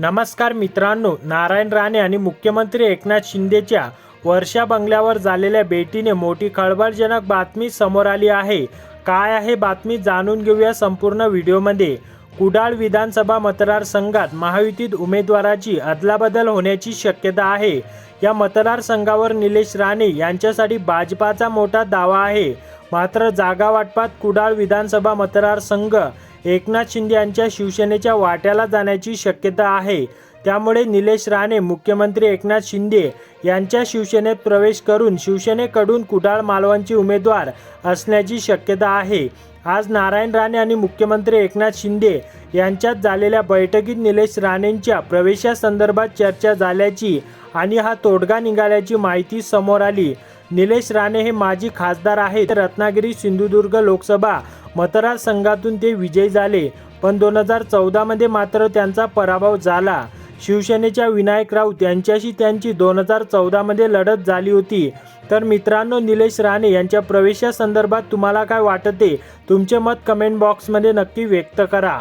नमस्कार मित्रांनो नारायण राणे आणि मुख्यमंत्री एकनाथ शिंदेच्या वर्षा बंगल्यावर झालेल्या भेटीने मोठी खळबळजनक बातमी समोर आली आहे. काय आहे बातमी जाणून घेऊया संपूर्ण व्हिडिओमध्ये. कुडाळ विधानसभा मतदारसंघात महायुतीत उमेदवाराची अदलाबदल होण्याची शक्यता आहे. या मतदारसंघावर निलेश राणे यांच्यासाठी भाजपाचा मोठा दावा आहे. मात्र जागा वाटपात कुडाळ विधानसभा मतदारसंघ एकनाथ शिंदे यांच्या शिवसेनेच्या वाट्याला जाण्याची शक्यता आहे. त्यामुळे निलेश राणे मुख्यमंत्री एकनाथ शिंदे यांच्या शिवसेनेत प्रवेश करून शिवसेनेकडून कुडाळ मालवणचे उमेदवार असण्याची शक्यता आहे. आज नारायण राणे आणि मुख्यमंत्री एकनाथ शिंदे यांच्यात झालेल्या बैठकीत निलेश राणेंच्या प्रवेशासंदर्भात चर्चा झाल्याची आणि हा तोडगा निघाल्याची माहिती समोर आली. निलेश राणे हे माजी खासदार आहेत. रत्नागिरी सिंधुदुर्ग लोकसभा मतदारसंघातून ते विजयी झाले. पण दोन हजार चौदामध्ये मात्र त्यांचा पराभव झाला. शिवसेनेच्या विनायक राऊत यांच्याशी त्यांची दोन हजार चौदामध्ये लढत झाली होती. तर मित्रांनो निलेश राणे यांच्या प्रवेशासंदर्भात तुम्हाला काय वाटते? तुमचे मत कमेंट बॉक्समध्ये नक्की व्यक्त करा.